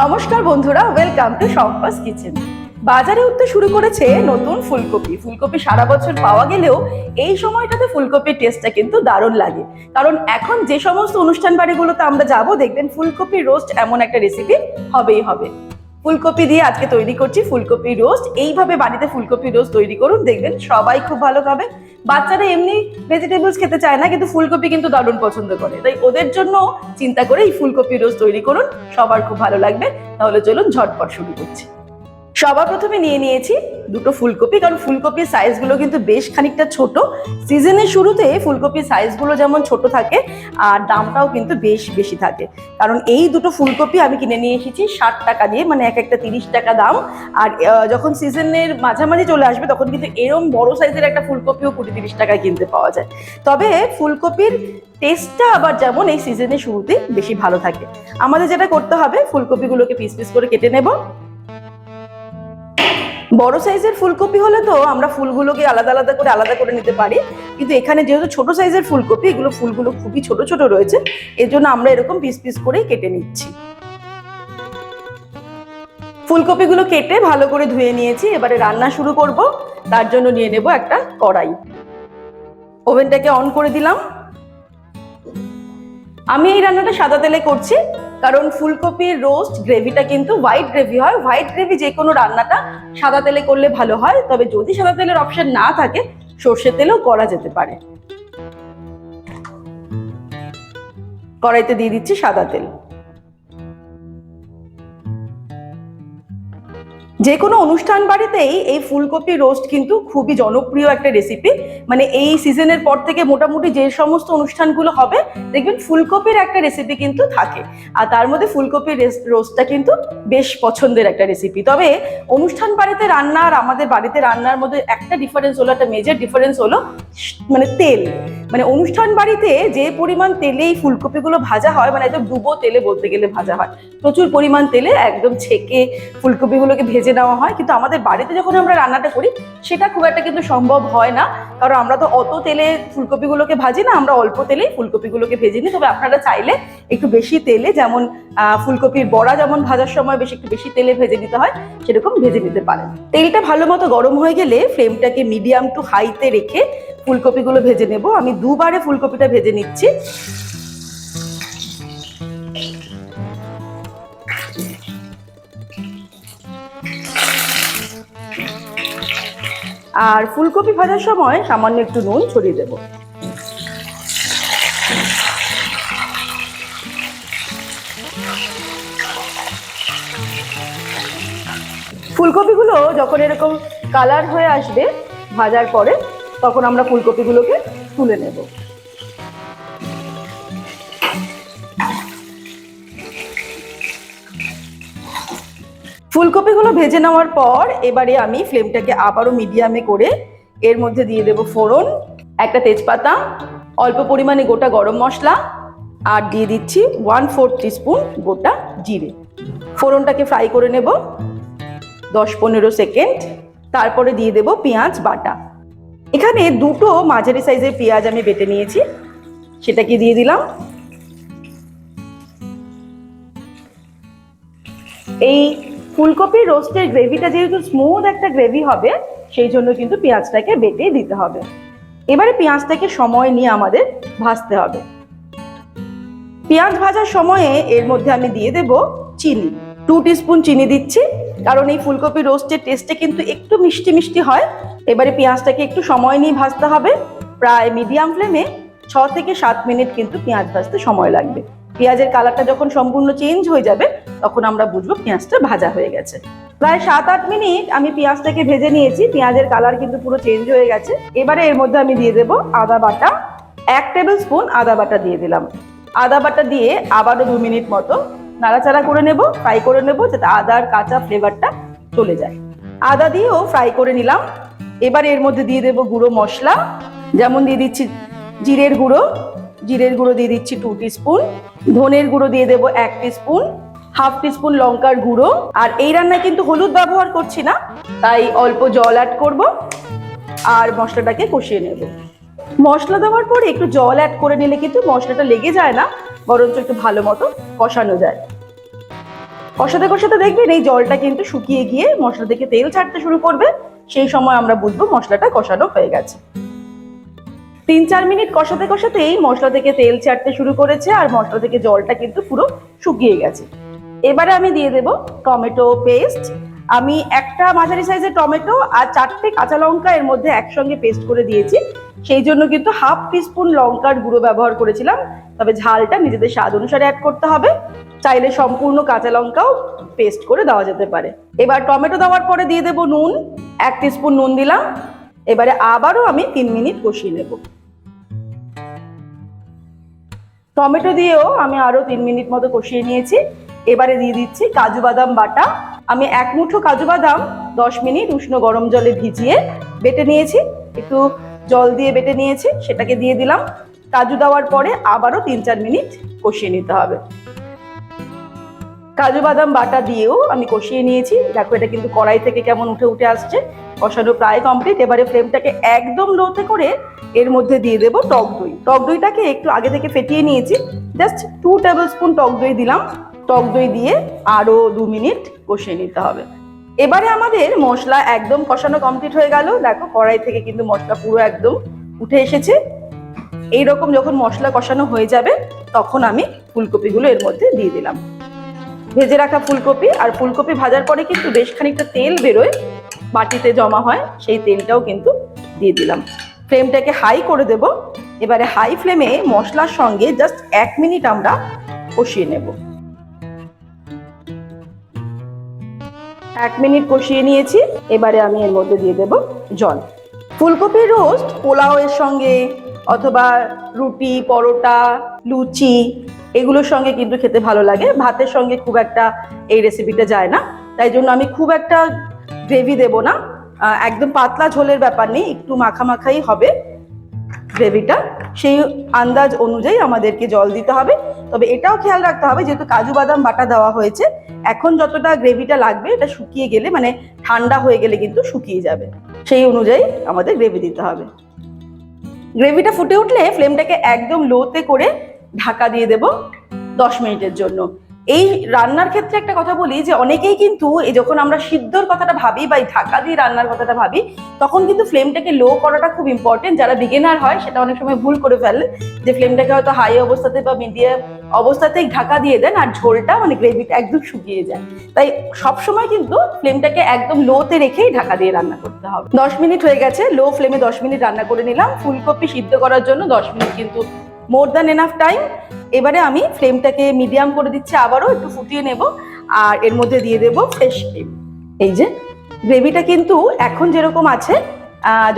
নমস্কার বন্ধুরা welcome to Shampa's kitchen বাজারে উঠতে শুরু করেছে নতুন ফুলকপি। ফুলকপি সারা বছর পাওয়া গেলেও এই সময়টাতে ফুলকপির টেস্টটা কিন্তু দারুণ লাগে। কারণ এখন যে সমস্ত অনুষ্ঠান বাড়িগুলোতে আমরা যাব, দেখবেন ফুলকপি রোস্ট এমন একটা রেসিপি হবেই হবে। ফুলকপি দিয়ে আজকে তৈরি করছি ফুলকপি রোস্ট। এইভাবে বাড়িতে ফুলকপি রোস্ট তৈরি করুন, দেখবেন সবাই খুব ভালো খাবে। বাচ্চারা এমনি ভেজিটেবলস খেতে চায় না, কিন্তু ফুলকপি কিন্তু দারুণ পছন্দ করে। তাই ওদের জন্য চিন্তা করে এই ফুলকপি রোস্ট তৈরি করুন, সবার খুব ভালো লাগবে। তাহলে চলুন ঝটপট শুরু করছি। সবার প্রথমে নিয়ে নিয়েছি দুটো ফুলকপি, কারণ ফুলকপির সাইজগুলো কিন্তু বেশ খানিকটা ছোট। সিজনের শুরুতে ফুলকপির সাইজগুলো যেমন ছোট থাকে, আর দামটাও কিন্তু বেশ বেশি থাকে। কারণ এই দুটো ফুলকপি আমি কিনে নিয়ে এসেছি ষাট টাকা দিয়ে মানে এক একটা তিরিশ টাকা দাম। আর যখন সিজনের মাঝামাঝি চলে আসবে, তখন কিন্তু এরম বড় সাইজের একটা ফুলকপিও কুড়ি তিরিশ টাকায় কিনতে পাওয়া যায়। তবে ফুলকপির টেস্টটা আবার যেমন এই সিজনের শুরুতে বেশি ভালো থাকে। আমাদের যেটা করতে হবে, ফুলকপিগুলোকে পিস পিস করে কেটে নেব। বড় সাইজের ফুলকপি হলে তো আমরা ফুলগুলোকে আলাদা আলাদা করে আলাদা করে নিতে পারি। কিন্তু এখানে যেহেতু ছোট সাইজের ফুলকপি, এগুলো ফুলগুলো খুবই ছোট ছোট রয়েছে। এর জন্য আমরা এরকম পিস পিস করেই কেটে নিচ্ছি। ফুলকপিগুলো কেটে ভালো করে ধুয়ে নিয়েছি। এবারে রান্না শুরু করব। তার জন্য নিয়ে নেব একটা কড়াই। ওভেনটাকে অন করে দিলাম। আমি এই রান্নাটা সাদা তেলে করছি, কারণ ফুলকপির রোস্ট, গ্রেভিটা কিন্তু হোয়াইট গ্রেভি হয়। হোয়াইট গ্রেভি যে কোনো রান্নাটা সাদা তেলে করলে ভালো হয়, তবে যদি সাদা তেলের অপশন না থাকে সর্ষের তেলেও করা যেতে পারে। কড়াইতে দিয়ে দিচ্ছি সাদা তেল। যে কোনো অনুষ্ঠান বাড়িতেই এই ফুলকপি রোস্ট কিন্তু খুবই জনপ্রিয় একটা রেসিপি মানে এই সিজনের পর থেকে মোটামুটি যে সমস্ত অনুষ্ঠানগুলো হবে, দেখবেন ফুলকপির একটা রেসিপি কিন্তু থাকে। আর তার মধ্যে ফুলকপির রোস্টটা কিন্তু বেশ পছন্দের একটা রেসিপি তবে অনুষ্ঠান বাড়িতে রান্না আর আমাদের বাড়িতে রান্নার মধ্যে একটা ডিফারেন্স হলো, একটা মেজর ডিফারেন্স হলো মানে তেল। মানে অনুষ্ঠান বাড়িতে যে পরিমাণ তেলে এই ফুলকপিগুলো ভাজা হয় মানে একদম ডুবো তেলে বলতে গেলে ভাজা হয়, প্রচুর পরিমাণ তেলে একদম ছেঁকে ফুলকপিগুলোকে ভেজে নেওয়া হয়, কিন্তু আমাদের বাড়িতে যখন আমরা রান্নাটা করি, সেটা খুব একটা কিন্তু সম্ভব হয় না। কারণ আমরা তো অত তেলে ফুলকপিগুলোকে ভাজি না, আমরা অল্প তেলেই ফুলকপিগুলোকে ভেজে নিই। তবে আপনারা চাইলে একটু বেশি তেলে যেমন ফুলকপির বড়া যেমন ভাজার সময় বেশি একটু বেশি তেলে ভেজে নিতে হয়, সেরকম ভেজে নিতে পারেন। তেলটা ভালো মতো গরম হয়ে গেলে ফ্লেমটাকে মিডিয়াম টু হাইতে রেখে ফুলকপিগুলো ভেজে নেব। আমি দুবারে ফুলকপিটা ভেজে নিচ্ছি। আর ফুলকপি ভাজার সময় সামান্য একটু নুন ছড়িয়ে দেব। ফুলকপিগুলো যখন এরকম কালার হয়ে আসবে, ভাজার পরে তখন আমরা ফুলকপিগুলোকে তুলে নেব। ফুলকপিগুলো ভেজে নেওয়ার পর এবারে আমি ফ্লেমটাকে আবারও মিডিয়ামে করে এর মধ্যে দিয়ে দেব ফোড়ন, একটা তেজপাতা, অল্প পরিমাণে গোটা গরম মশলা আর দিয়ে দিচ্ছি ওয়ান ফোর স্পুন গোটা জিরে। ফোড়নটাকে ফ্রাই করে নেব দশ পনেরো সেকেন্ড তারপরে দিয়ে দেব পেঁয়াজ বাটা। এখানে দুটো মাঝারি সাইজের পেঁয়াজ আমি বেটে নিয়েছি, সেটাকে দিয়ে দিলাম। এই ফুলকপির রোস্টের গ্রেভিটা যেহেতু স্মুথ একটা গ্রেভি হবে, সেই জন্য কিন্তু পেঁয়াজটাকে বেটে দিতে হবে। এবারে পেঁয়াজটাকে সময় নিয়ে আমাদের ভাজতে হবে। পেঁয়াজ ভাজার সময়ে এর মধ্যে আমি দিয়ে দেব চিনি। টু স্পুন চিনি দিচ্ছি, কারণ এই ফুলকপি রোস্টের টেস্টে কিন্তু একটু মিষ্টি মিষ্টি হয়। এবারে পেঁয়াজটাকে একটু সময় নিয়ে ভাজতে হবে। প্রায় মিডিয়াম ফ্লেমে ছ থেকে সাত মিনিট কিন্তু পেঁয়াজ ভাজতে সময় লাগবে। পেঁয়াজের কালারটা যখন সম্পূর্ণ চেঞ্জ হয়ে যাবে, তখন আমরা বুঝব পেঁয়াজটা ভাজা হয়ে গেছে। প্রায় সাত আট মিনিট আমি পেঁয়াজটাকে ভেজে নিয়েছি, পেঁয়াজের কালার কিন্তু পুরো চেঞ্জ হয়ে গেছে। এবারে এর মধ্যে আমি দিয়ে দেবো আদা বাটা। এক টেবিল স্পুন আদা বাটা দিয়ে দিলাম। আদা বাটা দিয়ে আবারও দু মিনিট মতো নাড়াচাড়া করে নেব ফ্রাই করে নেব, যাতে আদার কাঁচা ফ্লেভারটা চলে যায়। আদা দিয়েও ফ্রাই করে নিলাম। এবার এর মধ্যে দিয়ে দেব গুঁড়ো মশলা। যেমন দিয়ে দিচ্ছি জিরের গুঁড়ো। জিরের গুঁড়ো দিয়ে দিচ্ছি টু স্পুন ধনের গুঁড়ো দিয়ে দেবো এক স্পুন হাফ স্পুন লঙ্কার গুঁড়ো। আর এই রান্নায় কিন্তু হলুদ ব্যবহার করছি না, তাই অল্প জল অ্যাড করব আর মশলাটাকে কষিয়ে নেব। মশলা দেওয়ার পরে একটু জল অ্যাড করে নিলে কিন্তু মশলাটা লেগে যায় না, বরঞ্চ একটু ভালো মতো কষানো যায়। কষাতে কষাতে দেখবেন এই জলটা কিন্তু শুকিয়ে গিয়ে মশলা থেকে তেল ছাড়তে শুরু করবে, সেই সময় আমরা বুঝব মশলাটা কষানো হয়ে গেছে। তিন চার মিনিট কষাতে কষাতেই মশলা থেকে তেল ছাড়তে শুরু করেছে আর মশলা থেকে জলটা কিন্তু পুরো শুকিয়ে গেছে। এবারে আমি দিয়ে দেব টমেটো পেস্ট। আমি একটা মাঝারি সাইজের টমেটো আর চারটে কাঁচা লঙ্কা এর মধ্যে একসঙ্গে পেস্ট করে দিয়েছি। সেই জন্য কিন্তু হাফ টিস্পুন লঙ্কার গুঁড়ো ব্যবহার করেছিলাম। তবে ঝালটা নিজেদের স্বাদ অনুসারে অ্যাড করতে হবে। চাইলে সম্পূর্ণ কাঁচা লঙ্কাও পেস্ট করে দেওয়া যেতে পারে। এবার টমেটো দেওয়ার পরে দিয়ে দেবো নুন। এক টিস্পুন নুন দিলাম। এবারে আবারও আমি তিন মিনিট কষিয়ে নেব। টমেটো দিয়েও আমি আরও তিন মিনিট মতো কষিয়ে নিয়েছি। এবারে দিয়ে দিচ্ছি কাজু বাদাম বাটা। আমি এক মুঠো কাজু বাদাম দশ মিনিট উষ্ণ গরম জলে ভিজিয়ে বেটে নিয়েছি। একটু জল দিয়ে বেটে নিয়েছি, সেটাকে দিয়ে দিলাম। কাজু দেওয়ার পরে আবারও তিন চার মিনিট কষিয়ে নিতে হবে। কাজু বাদাম বাটা দিয়েও আমি কষিয়ে নিয়েছি। দেখো এটা কিন্তু কড়াই থেকে কেমন উঠে উঠে আসছে। কষানো প্রায় কমপ্লিট এবারে ফ্লেমটাকে একদম লোতে করে এর মধ্যে দিয়ে দেবো টক দই। টক দইটাকে একটু আগে থেকে ফেটিয়ে নিয়েছি। জাস্ট টু টেবিল স্পুন টক দই দিলাম। টক দই দিয়ে আরও দু মিনিট কষিয়ে নিতে হবে। এবারে আমাদের মশলা একদম কষানো কমপ্লিট হয়ে গেল। দেখো কড়াই থেকে কিন্তু মশলা পুরো একদম উঠে এসেছে। এইরকম যখন মশলা কষানো হয়ে যাবে, তখন আমি ফুলকপিগুলো এর মধ্যে দিয়ে দিলাম। ভেজে রাখা ফুলকপি। আর ফুলকপি ভাজার পরে কিন্তু বেশ খানিকটা তেল বেরোয়। বাটিতে জমা হয়, সেই তেলটাও কিন্তু দিয়ে দিলাম। ফ্লেমটাকে হাই করে দেব। এবারে হাই ফ্লেমে মশলার সঙ্গে জাস্ট এক মিনিট আমরা কষিয়ে নেব। এক মিনিট কষিয়ে নিয়েছি। এবারে আমি এর মধ্যে দিয়ে দেব জল। ফুলকপির রোস্ট পোলাওয়ের সঙ্গে, অথবা রুটি, পরোটা, লুচি, এগুলোর সঙ্গে কিন্তু খেতে ভালো লাগে। ভাতের সঙ্গে খুব একটা এই রেসিপিটা যায় না। তাই জন্য আমি খুব একটা গ্রেভি দেব না। একদম পাতলা ঝোলের ব্যাপার নেই, একটু মাখা মাখাই হবে গ্রেভিটা। সেই আন্দাজ অনুযায়ী আমাদেরকে জল দিতে হবে। তবে এটাও খেয়াল রাখতে হবে, যেহেতু কাজু বাদাম বাটা দেওয়া হয়েছে, এখন যতটা গ্রেভিটা লাগবে এটা শুকিয়ে গেলে মানে ঠান্ডা হয়ে গেলে কিন্তু শুকিয়ে যাবে। সেই অনুযায়ী আমাদের গ্রেভি দিতে হবে। গ্রেভিটা ফুটে উঠলে ফ্লেমটাকে একদম লোতে করে ঢাকা দিয়ে দেব দশ মিনিটের জন্য। এই রান্নার ক্ষেত্রে একটা কথা বলি যে অনেকেই কিন্তু যখন আমরা সিদ্ধর কথাটা ভাবি বা এই ঢাকা দিয়ে রান্নার কথাটা ভাবি, তখন কিন্তু ফ্লেমটাকে লো করাটা খুব ইম্পর্টেন্ট যারা বিগিনার হয়, সেটা অনেক সময় ভুল করে ফেলে যে ফ্লেমটাকে হয়তো হাই অবস্থাতে বা মিডিয়াম অবস্থাতেই ঢাকা দিয়ে দেন আর ঝোলটা মানে গ্রেভিটা একদম শুকিয়ে যায়। তাই সবসময় কিন্তু ফ্লেমটাকে একদম লোতে রেখেই ঢাকা দিয়ে রান্না করতে হবে। দশ মিনিট হয়ে গেছে লো ফ্লেমে দশ মিনিট রান্না করে নিলাম। ফুলকপি সিদ্ধ করার জন্য দশ মিনিট কিন্তু মোর দ্যান এনাফ টাইম এবারে আমি ফ্লেমটাকে মিডিয়াম করে দিচ্ছি, আবারও একটু ফুটিয়ে নেব, আর এর মধ্যে দিয়ে দেব ফ্রেশ ক্রিম এই যে গ্রেভিটা কিন্তু এখন যেরকম আছে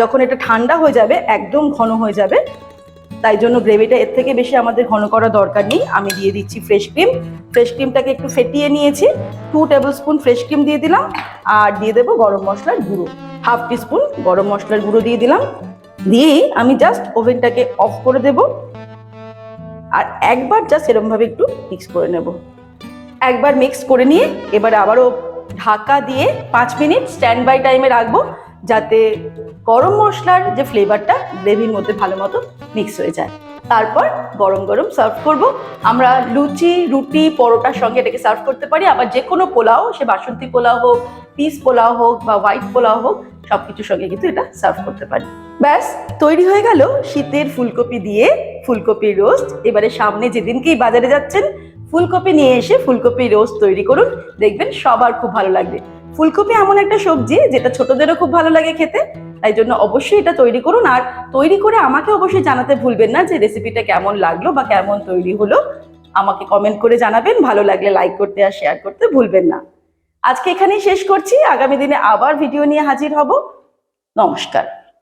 যখন এটা ঠান্ডা হয়ে যাবে, একদম ঘন হয়ে যাবে, তাই জন্য গ্রেভিটা এর থেকে বেশি আমাদের ঘন করা দরকার নেই। আমি দিয়ে দিচ্ছি ফ্রেশ ক্রিম ফ্রেশ ক্রিমটাকে একটু ফেটিয়ে নিয়েছি two tablespoon fresh cream দিয়ে দিলাম, আর দিয়ে দেবো গরম মশলার গুঁড়ো হাফ টিস্পুন গরম মশলার গুঁড়ো দিয়ে দিলাম। দিয়েই আমি জাস্ট ওভেনটাকে অফ করে দেব। আর একবার জাস্ট এরমভাবে একটু মিক্স করে নেব। একবার মিক্স করে নিয়ে এবার আবারও ঢাকা দিয়ে পাঁচ মিনিট স্ট্যান্ড বাই টাইমে রাখব যাতে গরম মশলার যে ফ্লেভারটা গ্রেভির মধ্যে ভালো মতো মিক্স হয়ে যায়। তারপর গরম গরম সার্ভ করব। আমরা লুচি, রুটি, পরোটার সঙ্গে এটাকে সার্ভ করতে পারি। আবার যে কোনো পোলাও, সে বাসন্তী পোলাও হোক, পিস পোলাও হোক বা হোয়াইট পোলাও হোক সব কিছুর সঙ্গে কিন্তু এটা সার্ভ করতে পারি। ব্যাস, তৈরি হয়ে গেল শীতের ফুলকপি দিয়ে ফুলকপির রোস্ট এবারে সামনে যেদিনকেই বাজারে যাচ্ছেন, ফুলকপি নিয়ে এসে ফুলকপির রোস্ট তৈরি করুন। দেখবেন সবার খুব ভালো লাগবে। ফুলকপি এমন একটা সবজি যেটা ছোটদেরও খুব ভালো লাগে খেতে, তাই জন্য অবশ্যই এটা তৈরি করুন। আর তৈরি করে আমাকে অবশ্যই জানাতে ভুলবেন না যে রেসিপিটা কেমন লাগল বা কেমন তৈরি হলো। আমাকে কমেন্ট করে জানাবেন, ভালো লাগলে লাইক করতে আর শেয়ার করতে ভুলবেন না। আজকে এখানেই শেষ করছি। আগামী দিনে আবার ভিডিও নিয়ে হাজির হব। নমস্কার।